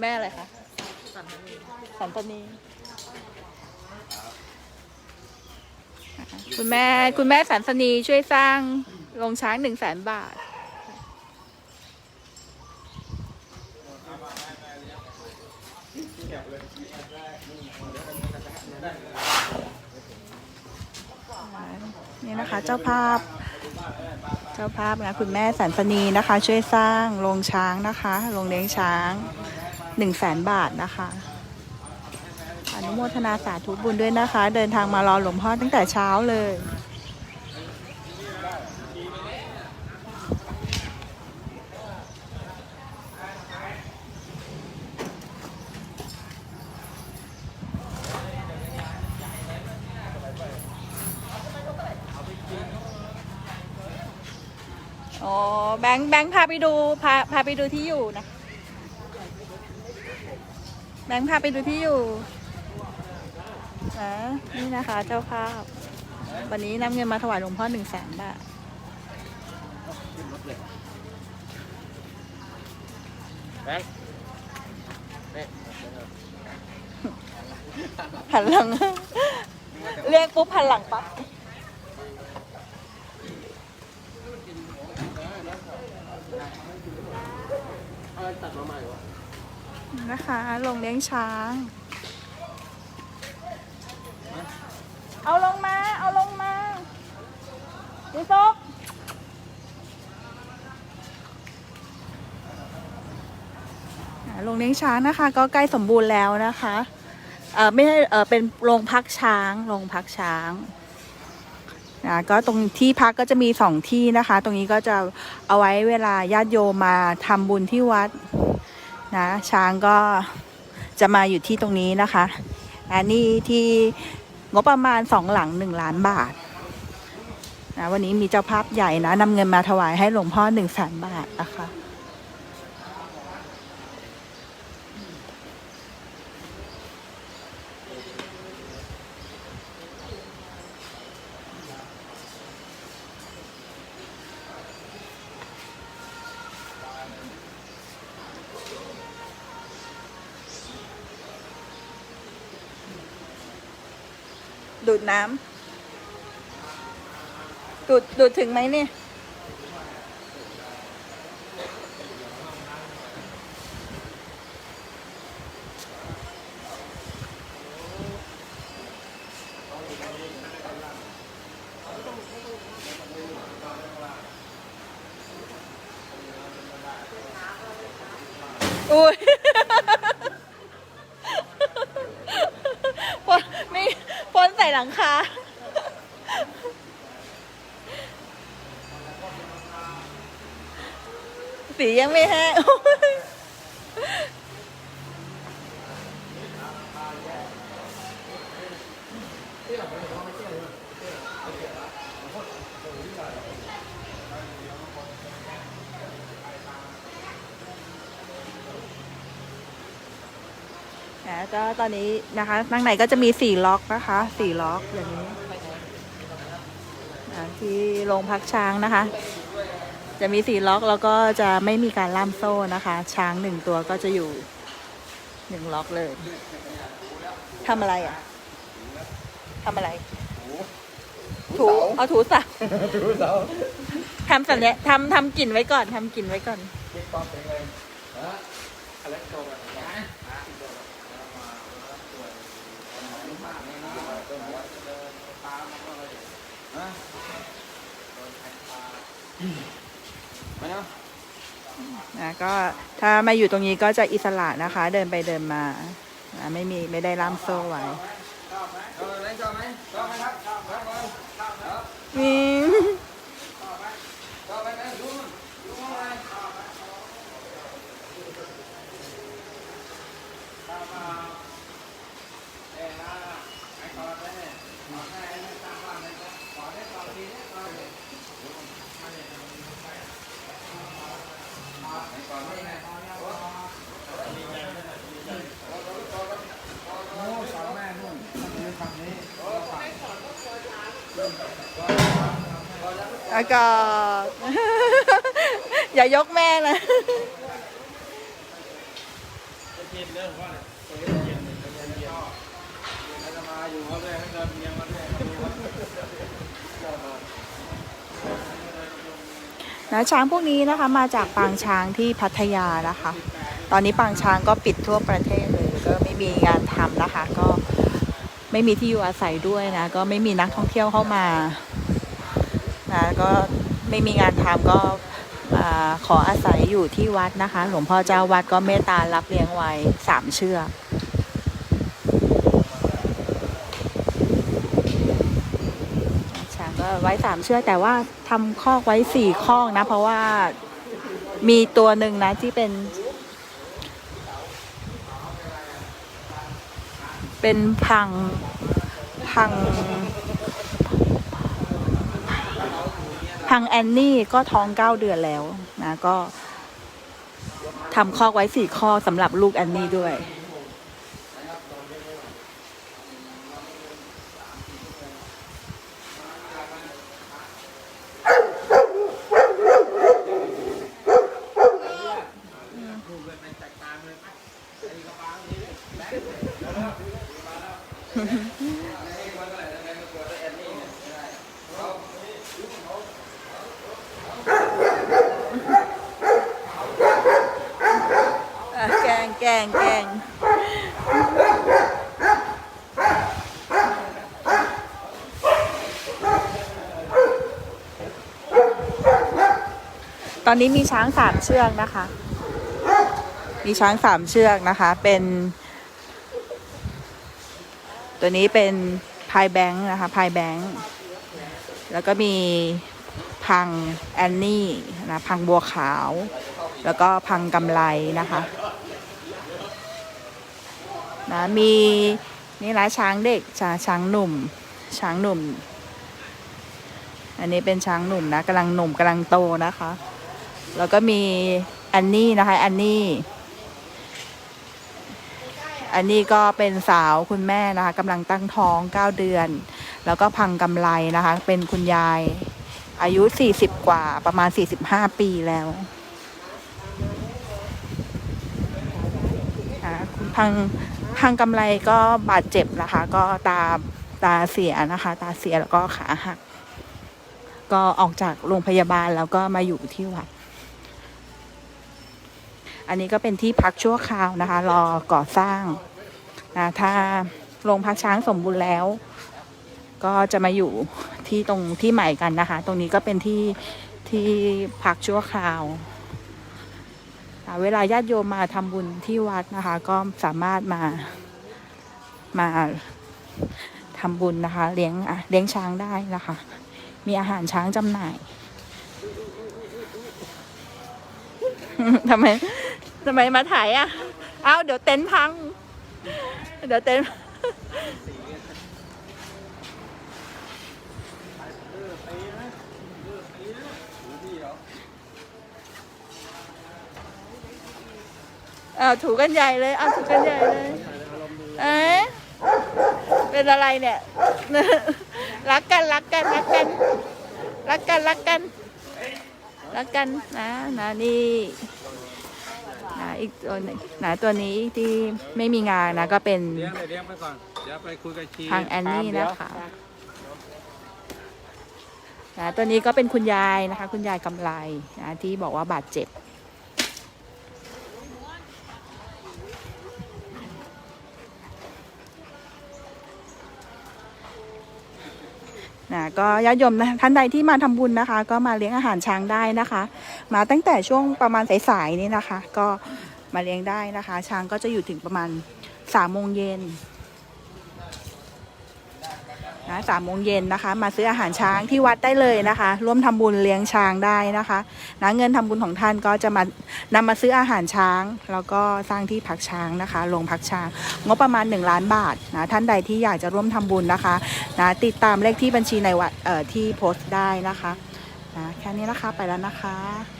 แม่อะไรคะสันสนตนีคุณแม่คุณแม่สันสนีช่วยสร้างโรงช้างหนึ่งแสนบาท นี่นะคะเจ้าภาพ เจ้าภาพนะคุณแม่สันสนีนะคะ ช่วยสร้างโรงช้างนะคะโรงเลี้ยงช้าง หนึ่งแสนบาทนะคะ อนุโมทนาสาธุบุญด้วยนะคะ เดินทางมารอหลวงพ่อตั้งแต่เช้าเลยอ๋อแบงค์แบงค์พาไปดูพาพาไปดูที่อยู่นะ แบงค์พาไปดูที่อยู่นะนี่นะคะ เจ้าภาพ วันนี้นำเงินมาถวายหลวงพ่อหนึ่งแสนบาทแบงค์นี่หันหลัง เรียกปุ๊บหันหลังปั๊บเอาตัดมาใหม่วะ นะคะลงเลี้ยงช้าง เอาลงมา เอาลงมาดิซกอ่าโรงเลี้ยงช้างนะคะ ก็ใกล้สมบูรณ์แล้วนะคะเออไม่ใช่เออเป็นโรงพักช้างโรงพักช้างนะก็ตรงที่พักก็จะมีสองที่นะคะ ตรงนี้ก็จะเอาไว้เวลาญาติโยมมาทำบุญที่วัด นะช้างก็จะมาอยู่ที่ตรงนี้นะคะ อันนี้ที่งบประมาณสองหลังหนึ่งล้านบาทนะวันนี้มีเจ้าภาพใหญ่นะนำเงินมาถวายให้หลวงพ่อหนึ่งแสนบาทนะคะ ดูดน้ำดูดดูดถึงไหมเนี่ย อุ้ย พ่นไม่พ่นใส่ห ลังคาสียังไม่แห้งเอ๊ยอ่าก็ตอนนี้นะคะข้างในก็จะมีสี่ล็อกนะคะสี่ล็อกอย่างนี้อ่าที่โรงพักช้างนะคะ จะมีสี่ล็อกแล้วก็จะไม่มีการล่ามโซ่นะคะ ช้างหนึ่งตัวก็จะอยู่หนึ่งล็อกเลยทำอะไรอะทำอะไร ถูเอาถูสักดูเสาทำสัญญาทำทำกลิ่นไว้ก่อนทำกลิ่นไว้ก่อน เก็บความแข็งแรงฮะอะไรโตมาฮะมาเนาะนะก็ถ้ามาอยู่ตรงนี้ก็จะอิสระนะคะ เดินไปเดินมาอ่าไม่มีไม่ได้ล่ามโซ่ไว้ชอบไหมชอบไหมชอบไหมชอบไหมครับชอบครับผมชอบครับ นี่ ชอบไหมชอบไหมนะดูมันดูมันอะไรชอบไหมชอบมาเอ้ยนะไอ้ขอได้เนี่ยขอได้เนี่ยตามบ้านเลยจ้ะขอได้ขอทีเนี่ยขอเลยมาเลยไอ้ขอไม่ไงโอ้สองแม่นู่นมันอยู่ฝั่งนี้ อากาศ อย่ายกแม่นะย็นเลยนะช้างพวกนี้นะคะมาจากปางช้างที่พัทยานะคะ ตอนนี้ปางช้างก็ปิดทั่วประเทศเลยก็ไม่มีงานทำนะคะ ก็ ไม่มีที่อยู่อาศัยด้วยนะ ก็ไม่มีนักท่องเที่ยวเข้ามานะก็ไม่มีงานทำก็ขออาศัยอยู่ที่วัดนะคะ หลวงพ่อเจ้าวัดก็เมตตารับเลี้ยงไว้สามเชือกช้างก็ไว้สามเชือกแต่ว่าทำคอกไว้สี่คอกนะ เพราะว่ามีตัวหนึ่งนะที่เป็น เป็นพังพังพังแอนนี่ก็ท้องเก้าเดือนแล้วนะก็ทำคอกไว้สี่ข้อสำหรับลูกแอนนี่ด้วย ดูเลยในแตกต่างเลยไอ้กระปังนี่เลย อะแก งแกงแกงตอนนี้มีช้างสามเชือกนะคะ มีช้างสามเชือกนะคะ เป็น ตัวนี้เป็นพายแบงค์นะคะพายแบงค์แล้วก็มีพังแอนนี่นะพังบัวขาว แล้วก็พังกำไรนะคะ นะมีนี่นะช้างเด็กช้างช้างหนุ่ม ช้างหนุ่ม อันนี้เป็นช้างหนุ่มนะกำลังหนุ่มกำลังโตนะคะ แล้วก็มีอันนี่นะคะ อันนี่อันนี้ก็เป็นสาวคุณแม่นะคะกำลังตั้งท้อง 9 เดือน แล้วก็พังกำไรนะคะ เป็นคุณยาย อายุ 40 กว่าประมาณ 45 ปีแล้วคุณพัง พังกำไรก็บาดเจ็บนะคะ ก็ตาตาเสียนะคะ ตาเสียแล้วก็ขาหัก ก็ออกจากโรงพยาบาลแล้วก็มาอยู่ที่วัด อันนี้ก็เป็นที่พักชั่วคราวนะคะ รอก่อสร้างนะถ้าโรงพักช้างสมบูรณ์แล้ว ก็จะมาอยู่ที่ตรงที่ใหม่กันนะคะ ตรงนี้ก็เป็นที่ที่พักชั่วคราว เวลาญาติโยมมาทำบุญที่วัดนะคะ ก็สามารถมามาทำบุญนะคะ เลี้ยงเลี้ยงช้างได้นะคะ มีอาหารช้างจำหน่ายทำไมทำไมมาถ่ายอะ เอาเดี๋ยวเต็นท์พัง เดี๋ยวเต็นท์ อาถูกันใหญ่เลยเอาถูกันใหญ่เลยเอ๊ะเป็นอะไรเนี่ย รักกันรักกันรักกัน รักกันรักกันรักกันนะนะนี่นะอีกตัวหนึงนะตัวนี้ที่ไม่มีงานนะก็เป็นเลี้ยงเลยเลี้ยงไปก่อน เดี๋ยวไปคุยกับชีทางแอนนี่นะคะนะตัวนี้ก็เป็นคุณยายนะคะ คุณยายกำไรนะที่บอกว่าบาดเจ็บ ก็ญาติโยมนะท่านใดที่มาทำบุญนะคะ ก็มาเลี้ยงอาหารช้างได้นะคะ มาตั้งแต่ช่วงประมาณสายๆนี้นะคะ ก็มาเลี้ยงได้นะคะ ช้างก็จะอยู่ถึงประมาณสามโมงเย็น นะสามโมงเย็นนะคะ มาซื้ออาหารช้างที่วัดได้เลยนะคะ ร่วมทำบุญเลี้ยงช้างได้นะคะนะเงินทำบุญของท่านก็จะมานำมาซื้ออาหารช้าง แล้วก็สร้างที่พักช้างนะคะโรงพักช้าง งบประมาณ 1 ล้านบาทนะท่านใดที่อยากจะร่วมทำบุญนะคะนะติดตามเลขที่บัญชีในวัดที่โพสต์ได้นะคะนะแค่นี้นะคะไปแล้วนะคะ